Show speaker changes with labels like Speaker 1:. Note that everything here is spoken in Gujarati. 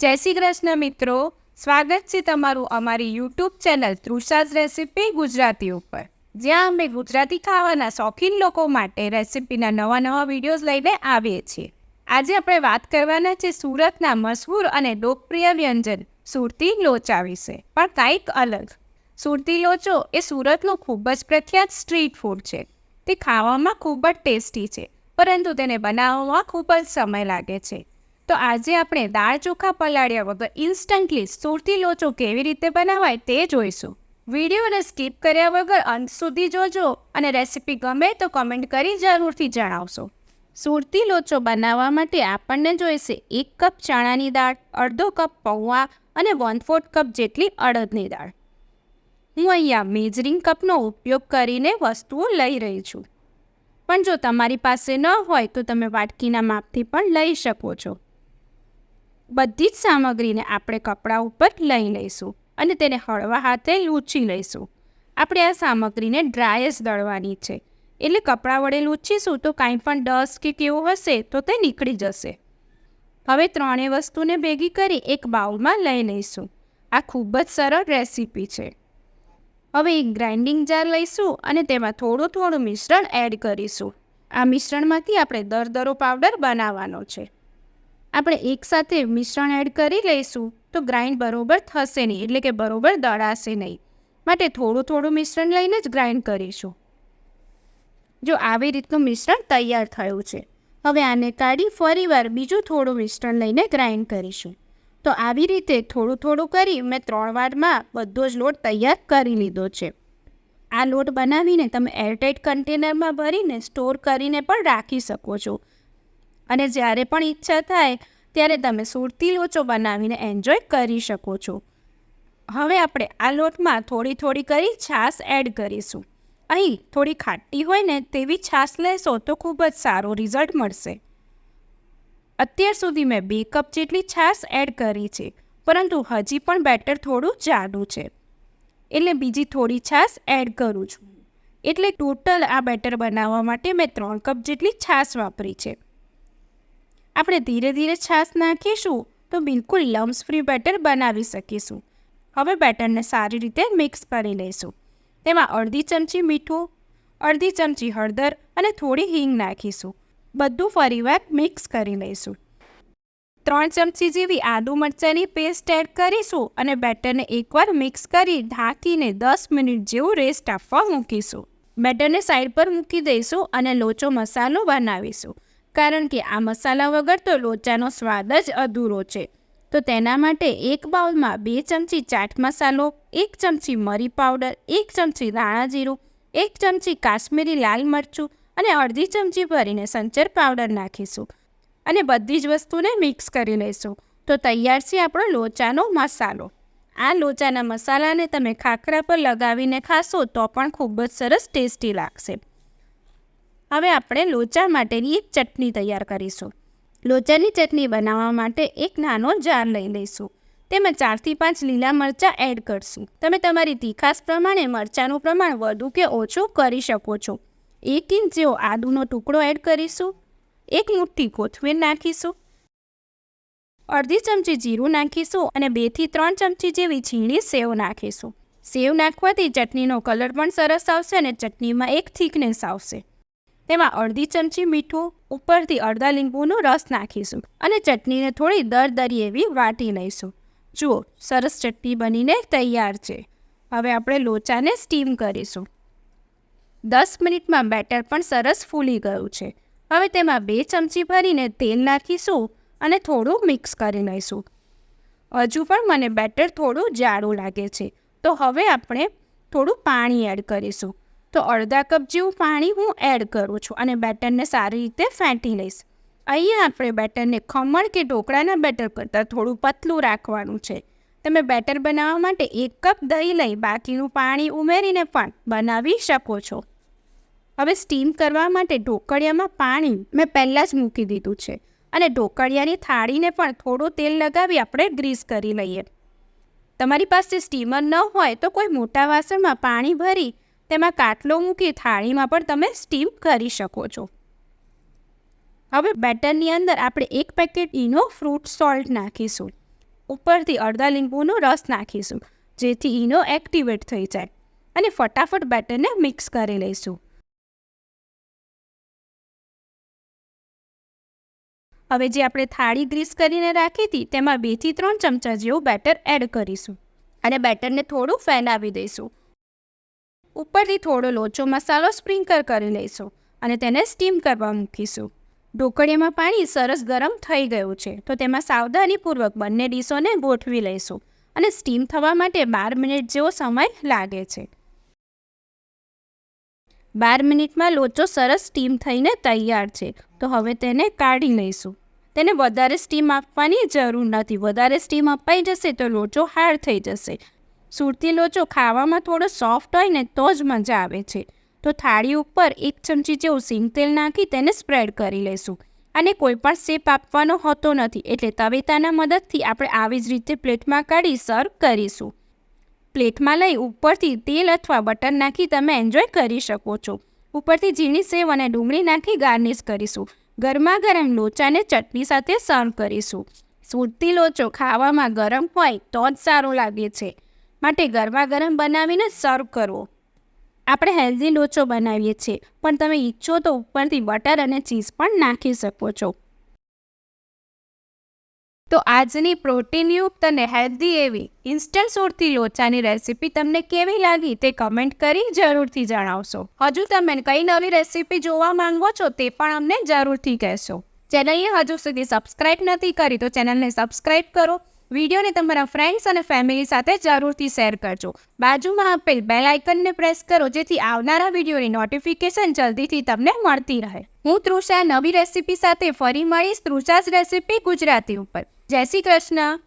Speaker 1: જય શ્રી કૃષ્ણ મિત્રો. સ્વાગત છે તમારું અમારી યુટ્યુબ ચેનલ તૃષાજ રેસીપી ગુજરાતી ઉપર. જ્યાં અમે ગુજરાતી ખાવાના શોખીન લોકો માટે રેસીપીના નવા નવા વિડીયોઝ લઈને આવીએ છીએ. આજે આપણે વાત કરવાના છે સુરતના મશહૂર અને લોકપ્રિય વ્યંજન સુરતી લોચા વિશે, પણ કંઈક અલગ. સુરતી લોચો એ સુરતનું ખૂબ જ પ્રખ્યાત સ્ટ્રીટ ફૂડ છે. તે ખાવામાં ખૂબ જ ટેસ્ટી છે, પરંતુ તેને બનાવવામાં ખૂબ જ સમય લાગે છે. તો આજે આપણે દાળ ચોખા પલાળ્યા વગર ઇન્સ્ટન્ટલી સુરતી લોચો કેવી રીતે બનાવાય તે જોઈશું. વિડીયોને સ્કીપ કર્યા વગર અંત સુધી જોજો અને રેસીપી ગમે તો કમેન્ટ કરી જરૂરથી જણાવશો. સુરતી લોચો બનાવવા માટે આપણને જોઈશે એક કપ ચણાની દાળ, અડધો કપ પૌવા અને વન ફોર્થ કપ જેટલી અડદની દાળ. હું અહીંયા મેજરિંગ કપનો ઉપયોગ કરીને વસ્તુઓ લઈ રહી છું. પણ જો તમારી પાસે ન હોય તો તમે વાટકીના માપથી પણ લઈ શકો છો. બધી જ સામગ્રીને આપણે કપડાં ઉપર લઈ લઈશું અને તેને હળવા હાથે લૂછી લઈશું. આપણે આ સામગ્રીને ડ્રાય જ દળવાની છે. એટલે કપડાં વડે લૂછીશું તો કાંઈ પણ ડસ્ટ કે કેવું હશે તો તે નીકળી જશે. હવે ત્રણેય વસ્તુને ભેગી કરી એક બાઉલમાં લઈ લઈશું. આ ખૂબ જ સરળ રેસીપી છે. હવે એક ગ્રાઇન્ડિંગ જાર લઈશું અને તેમાં થોડું થોડું મિશ્રણ એડ કરીશું. આ મિશ્રણમાંથી આપણે દરદરો પાવડર બનાવવાનો છે. આપણે એકસાથે મિશ્રણ એડ કરી લઈશું, તો ગ્રાઇન્ડ બરોબર થશે નહીં, એટલે કે બરોબર દળાશે નહીં. માટે થોડું થોડું મિશ્રણ લઈને જ ગ્રાઇન્ડ કરીશું. જો આવી રીતનું મિશ્રણ તૈયાર થયું છે, હવે આને કાઢી ફરીવાર બીજું થોડું મિશ્રણ લઈને ગ્રાઇન્ડ કરીશું. તો આવી રીતે થોડું થોડું કરી મેં ત્રણ વારમાં બધો જ લોટ તૈયાર કરી લીધો છે. આ લોટ બનાવીને તમે એરટાઇટ કન્ટેનરમાં ભરીને સ્ટોર કરીને પણ રાખી શકો છો. અને જ્યારે પણ ઈચ્છા થાય, ત્યારે તમે સુરતી લોચો બનાવીને એન્જોય કરી શકો છો. હવે આપણે આ લોટમાં થોડી થોડી કરી છાશ એડ કરીશું. અહીં થોડી ખાટી હોય ને તેવી છાશ લેશો તો ખૂબ જ સારો રિઝલ્ટ મળશે. અત્યાર સુધી મેં બે કપ જેટલી છાશ એડ કરી છે, પરંતુ હજી પણ બેટર થોડું જાડું છે. એટલે બીજી થોડી છાશ એડ કરું છું. એટલે ટોટલ આ બેટર બનાવવા માટે મેં ત્રણ કપ જેટલી છાશ વાપરી છે. આપણે ધીરે ધીરે છાશ નાખીશું તો બિલકુલ લમ્સ ફ્રી બેટર બનાવી શકીશું. હવે બેટરને સારી રીતે મિક્સ કરી લઈશું. તેમાં અડધી ચમચી મીઠું, અડધી ચમચી હળદર અને થોડી હિંગ નાખીશું. બધું ફરીવાર મિક્સ કરી લઈશું. ત્રણ ચમચી જેવી આદુ મરચાંની પેસ્ટ એડ કરીશું અને બેટરને એકવાર મિક્સ કરી ઢાંકીને દસ મિનિટ જેવું રેસ્ટ આપવા મૂકીશું. બેટરને સાઈડ પર મૂકી દઈશું અને લોચો મસાલો બનાવીશું. કારણ કે આ મસાલા વગર તો લોચાનો સ્વાદ જ અધૂરો છે. તો તેના માટે એક બાઉલમાં બે ચમચી ચાટ મસાલો, એક ચમચી મરી પાવડર, એક ચમચી ધાણા જીરું, એક ચમચી કાશ્મીરી લાલ મરચું અને અડધી ચમચી ભરીને સંચર પાવડર નાખીશું. અને બધી જ વસ્તુને મિક્સ કરી લઈશું. તો તૈયાર છે આપણો લોચાનો મસાલો. આ લોચાના મસાલાને તમે ખાખરા પર લગાવીને ખાશો તો પણ ખૂબ જ સરસ ટેસ્ટી લાગશે. હવે આપણે લોચા માટેની એક ચટણી તૈયાર કરીશું. લોચાની ચટણી બનાવવા માટે એક નાનો જાર લઈ લઈશું. તેમાં ચારથી પાંચ લીલા મરચાં એડ કરશું. તમે તમારી તીખાસ પ્રમાણે મરચાંનું પ્રમાણ વધુ કે ઓછું કરી શકો છો. એક ઇંચ જેવો આદુનો ટુકડો એડ કરીશું. એક મુઠ્ઠી કોથમીર નાખીશું. અડધી ચમચી જીરું નાખીશું અને બેથી ત્રણ ચમચી જેવી છીણી સેવ નાખીશું. સેવ નાખવાથી ચટણીનો કલર પણ સરસ આવશે અને ચટણીમાં એક થીકનેસ આવશે. તેમાં અડધી ચમચી મીઠું, ઉપરથી અડધા લીંબુનો રસ નાખીશું અને ચટણીને થોડી દરદરી એવી વાટી લઈશું. જુઓ, સરસ ચટણી બનીને તૈયાર છે. હવે આપણે લોચાને સ્ટીમ કરીશું. દસ મિનિટમાં બેટર પણ સરસ ફૂલી ગયું છે. હવે તેમાં બે ચમચી ભરીને તેલ નાખીશું અને થોડું મિક્સ કરી લઈશું. હજુ પણ મને બેટર થોડું જાડું લાગે છે. તો હવે આપણે થોડું પાણી એડ કરીશું. તો અડધા કપ જેવું પાણી હું એડ કરું છું અને બેટરને સારી રીતે ફેંટી લઈશ. અહીંયા આપણે બેટરને ખમણ કે ઢોકળાના બેટર કરતાં થોડું પતલું રાખવાનું છે. તમે બેટર બનાવવા માટે એક કપ દહીં લઈ બાકીનું પાણી ઉમેરીને પણ બનાવી શકો છો. હવે સ્ટીમ કરવા માટે ઢોકળિયામાં પાણી મેં પહેલાં જ મૂકી દીધું છે અને ઢોકળિયાની થાળીને પણ થોડું તેલ લગાવી આપણે ગ્રીસ કરી લઈએ. તમારી પાસે સ્ટીમર ન હોય તો કોઈ મોટા વાસણમાં પાણી ભરી તેમાં કાટલો મૂકી થાળીમાં પણ તમે સ્ટીમ કરી શકો છો. હવે બેટરની અંદર આપણે એક પેકેટ ઈનો ફ્રૂટ સોલ્ટ નાખીશું. ઉપરથી અડધા લીંબુનો રસ નાખીશું, જેથી ઈનો એક્ટિવેટ થઈ જાય. અને ફટાફટ બેટરને મિક્સ કરી લઈશું. હવે જે આપણે થાળી ગ્રીસ કરીને રાખી હતી, તેમાં બેથી ત્રણ ચમચા જેવું બેટર એડ કરીશું. અને બેટરને થોડું ફેલાવી દઈશું. ઉપરથી થોડો લોચો મસાલો સ્પ્રિંકલ કરી લઈશું અને તેને સ્ટીમ કરવા મૂકીશું. ઢોકળીયામાં પાણી સરસ ગરમ થઈ ગયું છે, તો તેમાં સાવધાનીપૂર્વક બંને ડીશોને ગોઠવી લઈશું અને સ્ટીમ થવા માટે બાર મિનિટ જેવો સમય લાગે છે. બાર મિનિટમાં લોચો સરસ સ્ટીમ થઈને તૈયાર છે, તો હવે તેને કાઢી લઈશું. તેને વધારે સ્ટીમ આપવાની જરૂર નથી, વધારે સ્ટીમ અપાઈ જશે તો લોચો હાર્ડ થઈ જશે સુરતી લોચો ખાવામાં થોડો સોફ્ટ હોય ને તો જ મજા આવે છે. તો થાળી ઉપર એક ચમચી જેવું સિંગ તેલ નાખી તેને સ્પ્રેડ કરી લઈશું અને કોઈ પણ શેપ આપવાનો હોતો નથી, એટલે તવેતાના મદદથી આપણે આવી જ રીતે પ્લેટમાં કાઢી સર્વ કરીશું. પ્લેટમાં લઈ ઉપરથી તેલ અથવા બટર નાખી તમે એન્જોય કરી શકો છો. ઉપરથી ઝીણી સેવ અને ડુંગળી નાખી ગાર્નિશ કરીશું. ગરમા ગરમ લોચાને ચટણી સાથે સર્વ કરીશું. સુરતી લોચો ખાવામાં ગરમ હોય તો જ સારો લાગે છે. માટે ગરમા ગરમ બનાવીને સર્વ કરવો. આપણે હેલ્ધી લોચો બનાવીએ છીએ, પણ તમે ઈચ્છો તો ઉપરથી બટર અને ચીઝ પણ નાખી શકો છો. તો આજની પ્રોટીનયુક્ત અને હેલ્ધી એવી ઇન્સ્ટન્ટ સુરતી લોચાની રેસીપી તમને કેવી લાગી તે કમેન્ટ કરી જરૂરથી જણાવશો. હજુ તમે કઈ નવી રેસીપી જોવા માંગો છો તે પણ અમને જરૂરથી કહેશો. ચેનલને હજુ સુધી સબસ્ક્રાઇબ નથી કરી તો ચેનલને સબસ્ક્રાઇબ કરો. વિડીયોને તમારા ફ્રેન્ડ્સ અને ફેમિલી સાથે જરૂરથી શેર કરજો. બાજુમાં આપેલ બેલ આઇકનને પ્રેસ કરો, જેથી આવનારા વિડીયોની નોટિફિકેશન જલ્દીથી તમને મળતી રહે. હું તૃષા, નવી રેસીપી સાથે ફરી મળીશ તૃષાસ રેસીપી ગુજરાતી ઉપર. જય શ્રી કૃષ્ણ.